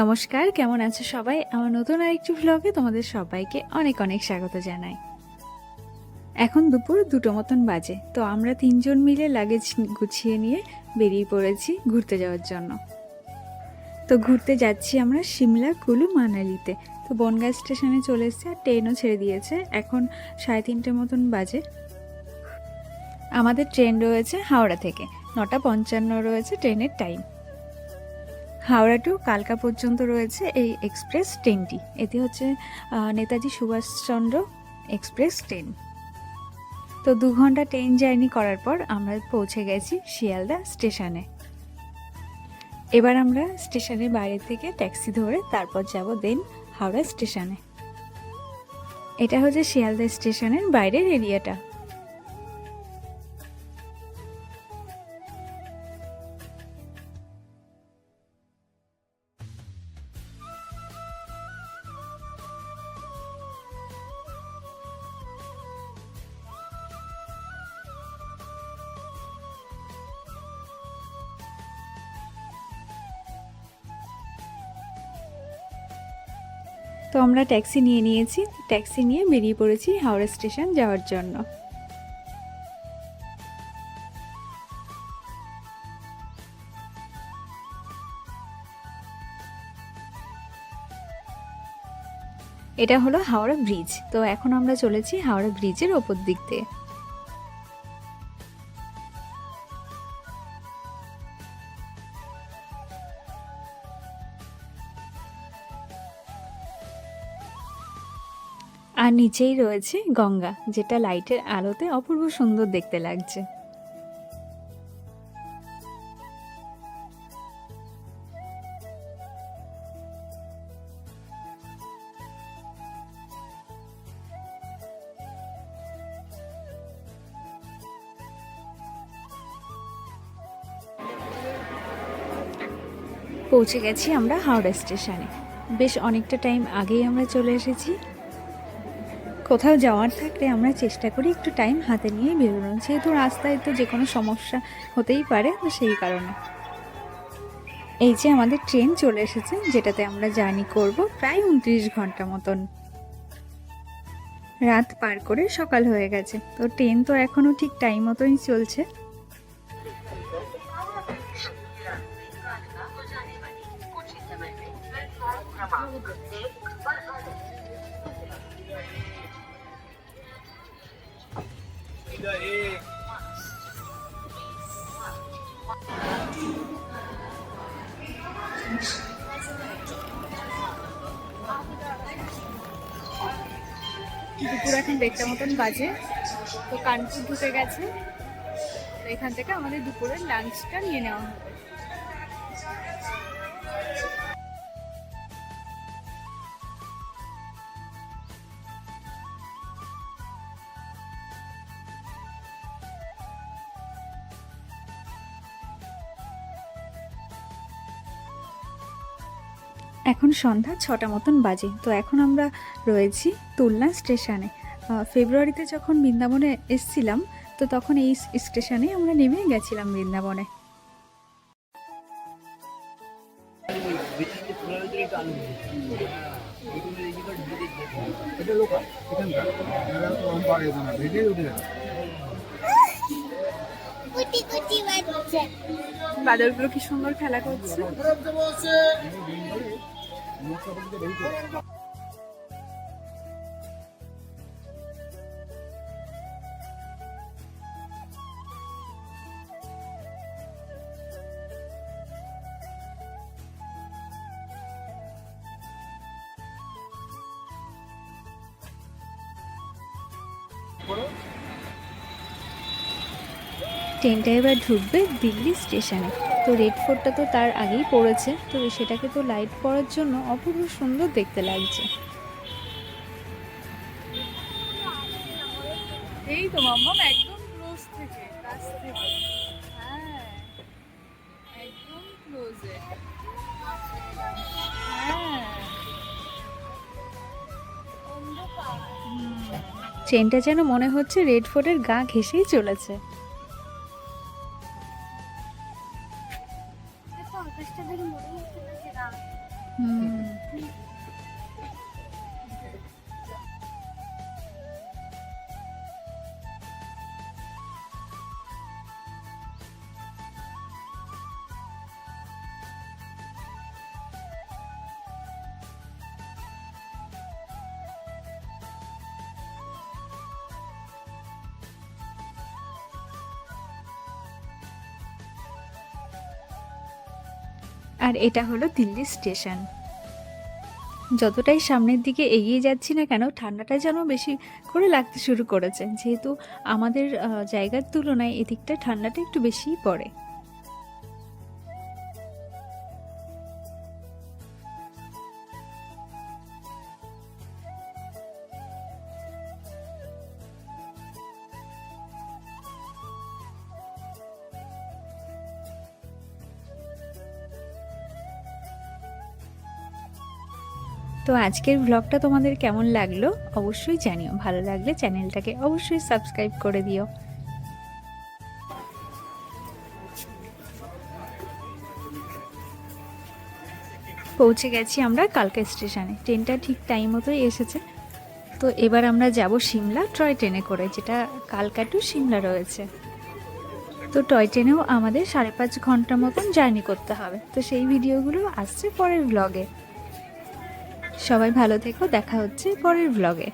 নমস্কার, কেমন আছো সবাই? আমার নতুন আরেকটি ভ্লগে তোমাদের সবাইকে অনেক অনেক স্বাগত জানাই। এখন দুপুর দুটো মতন বাজে, তো আমরা তিনজন মিলে লাগেজ গুছিয়ে নিয়ে বেরিয়ে পড়েছি ঘুরতে যাওয়ার জন্য। তো ঘুরতে যাচ্ছি আমরা সিমলা, কুলু, মানালিতে। তো বনগাঁ স্টেশনে চলে এসেছে আর ট্রেনও ছেড়ে দিয়েছে, এখন সাড়ে তিনটে মতন বাজে। আমাদের ট্রেন রয়েছে হাওড়া থেকে, নটা পঞ্চান্ন রয়েছে ট্রেনের টাইম হাওড়া টু কালকা পর্যন্ত রয়েছে এই এক্সপ্রেস ট্রেনটি। এটি হচ্ছে নেতাজি সুভাষচন্দ্র এক্সপ্রেস ট্রেন। তো দু ঘণ্টা ট্রেন জার্নি করার পর আমরা পৌঁছে গেছি শিয়ালদা স্টেশনে। এবার আমরা স্টেশনের বাইরে থেকে ট্যাক্সি ধরে তারপর যাব দেন হাওড়া স্টেশনে। এটা হচ্ছে শিয়ালদা স্টেশনের বাইরের এরিয়াটা। তো আমরা ট্যাক্সি নিয়ে নিয়েছি। ট্যাক্সি নিয়ে বেরিয়ে পড়েছি হাওড়া স্টেশন যাওয়ার জন্য। এটা হলো হাওড়া ব্রিজ। তো এখন আমরা চলেছি হাওড়া ব্রিজের ওপর দিক দিয়ে। আর নিচেই রয়েছে গঙ্গা, যেটা লাইটের আলোতে অপূর্ব সুন্দর দেখতে লাগছে। পৌঁছে গেছি আমরা হাওড়া স্টেশনে। বেশ অনেকটা টাইম আগেই আমরা চলে এসেছি। কোথাও যাওয়ার থাকলে আমরা চেষ্টা করি একটু টাইম হাতে নিয়ে বেরোনো যেহেতু রাস্তায় তো যে কোনো সমস্যা হতেই পারে, তো সেই কারণে। এই যে আমাদের ট্রেন চলে এসেছে, যেটাতে আমরা জার্নি করব প্রায় উনত্রিশ ঘণ্টা মতন। রাত পার করে সকাল হয়ে গেছে। তো ট্রেন তো এখনও ঠিক টাইম মতোই চলছে। দুপুর এখন দেড়টা মতন বাজে। তো কানপুর ঢুকে গেছে। তো এখান থেকে আমাদের দুপুরের লাঞ্চটা নিয়ে নেওয়া হবে। এখন সন্ধ্যা ছটা মতন বাজে। তো এখন আমরা রয়েছি তুলনা স্টেশনে। ফেব্রুয়ারিতে যখন বৃন্দাবনে এসছিলাম, তো তখন এই স্টেশনে আমরা নেমে গেছিলাম বৃন্দাবনে। বাদরগুলো কি সুন্দর খেলা করছে? ট্রেনটা এবার ঢুকবে দিল্লি স্টেশনে। তো রেড ফোর্টটা তো তার আগেই পড়েছে তো সেটাকে তো লাইট পড়ার জন্য অপূর্ব সুন্দর দেখতে লাগছে। এই তো মাম্মাম একদম ক্লোজ থেকে কাছ থেকে। হ্যাঁ একদম ক্লোজে হ্যাঁ। যেন মনে হচ্ছে রেড ফোর্টের গা ঘেঁষেই চলেছে। Hmm. আর এটা হলো দিল্লি স্টেশন। যতটাই সামনের দিকে এগিয়ে যাচ্ছি না কেন, ঠান্ডাটা যেন বেশি করে লাগতে শুরু করেছে। যেহেতু আমাদের জায়গার তুলনায় এদিকটা ঠান্ডাটা একটু বেশিই পড়ে। তো আজকের ব্লগটা তোমাদের কেমন লাগল অবশ্যই জানিও। ভালো লাগলে চ্যানেলটাকে অবশ্যই সাবস্ক্রাইব করে দিও। পৌঁছে গেছি আমরা কালকা স্টেশনে। ট্রেনটা ঠিক টাইম মতোই এসেছে। তো এবার আমরা যাব সিমলা টয় ট্রেনে করে, যেটা কালকা টু সিমলা রয়েছে। তো টয় ট্রেনেও আমাদের সাড়ে পাঁচ ঘণ্টা মতন জার্নি করতে হবে। তো সেই ভিডিওগুলো আসছে পরের ব্লগে সবাই ভালো থেকো দেখা হচ্ছে পরের ব্লগে